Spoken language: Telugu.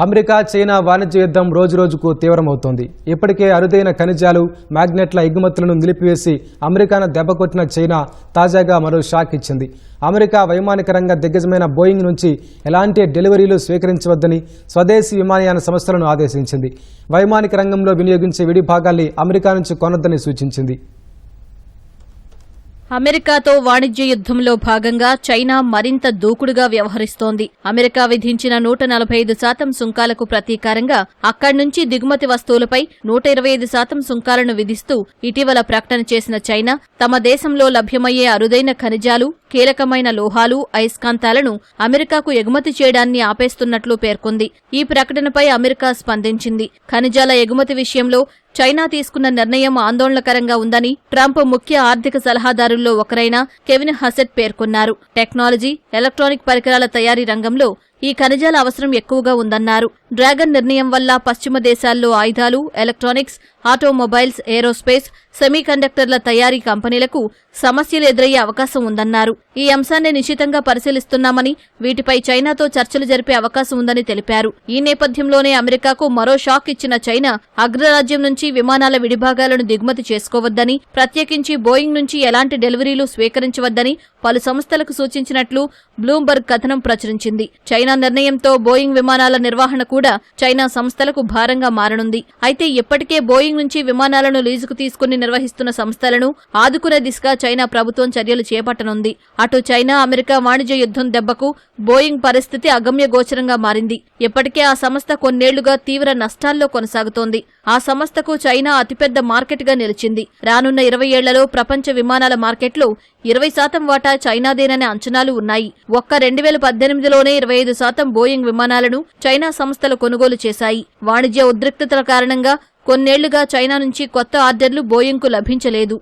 అమెరికా చైనా వాణిజ్య యుద్ధం రోజురోజుకు తీవ్రమవుతోంది. ఇప్పటికే అరుదైన ఖనిజాలు మ్యాగ్నెట్ల ఎగుమతులను నిలిపివేసి అమెరికాను దెబ్బకొట్టిన చైనా తాజాగా మరో షాక్ ఇచ్చింది. అమెరికా వైమానిక రంగ దిగ్గజమైన బోయింగ్ నుంచి ఎలాంటి డెలివరీలు స్వీకరించవద్దని స్వదేశీ విమానయాన సంస్థలను ఆదేశించింది. వైమానిక రంగంలో వినియోగించే విడి భాగాల్ని అమెరికా నుంచి కొనొద్దని సూచించింది. అమెరికాతో వాణిజ్య యుద్ధంలో భాగంగా చైనా మరింత దూకుడుగా వ్యవహరిస్తోంది. అమెరికా విధించిన నూట నలభై ఐదు శాతం సుంకాలకు ప్రతీకారంగా అక్కడి నుంచి దిగుమతి వస్తువులపై నూట ఇరవై ఐదు శాతం సుంకాలను విధిస్తూ ఇటీవల ప్రకటన చేసిన చైనా తమ దేశంలో లభ్యమయ్యే అరుదైన ఖనిజాలు కీలకమైన లోహాలు అయస్కాంతాలను అమెరికాకు ఎగుమతి చేయడాన్ని ఆపేస్తున్నట్లు పేర్కొంది. ఈ ప్రకటనపై అమెరికా స్పందించింది. ఖనిజాల ఎగుమతి విషయంలో చైనా తీసుకున్న నిర్ణయం ఆందోళనకరంగా ఉందని ట్రంప్ ముఖ్య ఆర్థిక సలహాదారుల్లో ఒకరైన కెవిన్ హసెట్ పేర్కొన్నారు. టెక్నాలజీ ఎలక్ట్రానిక్ పరికరాల తయారీ రంగంలో ఈ ఖనిజాల అవసరం ఎక్కువగా ఉందన్నారు. డ్రాగన్ నిర్ణయం వల్ల పశ్చిమ దేశాల్లో ఆయుధాలు ఎలక్ట్రానిక్స్ ఆటోమొబైల్స్ ఏరోస్పేస్ సెమీకండక్టర్ల తయారీ కంపెనీలకు సమస్యలు ఎదురయ్యే అవకాశం ఉందన్నారు. ఈ అంశాన్ని నిశితంగా పరిశీలిస్తున్నామని వీటిపై చైనాతో చర్చలు జరిపే అవకాశం ఉందని తెలిపారు. ఈ నేపథ్యంలోనే అమెరికాకు మరో షాక్ ఇచ్చిన చైనా అగ్రరాజ్యం నుంచి విమానాల విడిభాగాలను దిగుమతి చేసుకోవద్దని ప్రత్యేకించి బోయింగ్ నుంచి ఎలాంటి డెలివరీలు స్వీకరించవద్దని పలు సంస్థలకు సూచించినట్లు బ్లూంబర్గ్ కథనం ప్రచురించింది. చైనా నిర్ణయంతో బోయింగ్ విమానాల నిర్వహణ కూడా చైనా సంస్థలకు భారంగా మారనుంది. అయితే ఇప్పటికే బోయింగ్ నుంచి విమానాలను లీజుకు తీసుకుని నిర్వహిస్తున్న సంస్థలను ఆదుకునే దిశగా చైనా ప్రభుత్వం చర్యలు చేపట్టనుంది. అటు చైనా అమెరికా వాణిజ్య యుద్ధం దెబ్బకు బోయింగ్ పరిస్థితి అగమ్య గోచరంగా మారింది. ఇప్పటికే ఆ సంస్థ కొన్నేళ్ళుగా తీవ్ర నష్టాల్లో కొనసాగుతోంది. ఆ సంస్థకు చైనా అతిపెద్ద మార్కెట్గా నిలిచింది. రానున్న ఇరవై ఏళ్ళలో ప్రపంచ విమానాల మార్కెట్లో ఇరవై శాతం వాటా చైనాదేననే అంచనాలు ఉన్నాయి. ఒక్క రెండు వేల పద్దెనిమిదిలోనే ఇరవై ఐదు శాతం బోయింగ్ విమానాలను చైనా సంస్థలు కొనుగోలు చేశాయి. వాణిజ్య ఉద్రిక్తతల కారణంగా కొన్నేళ్ళుగా చైనా నుంచి కొత్త ఆర్డర్లు బోయింగ్కు లభించలేదు.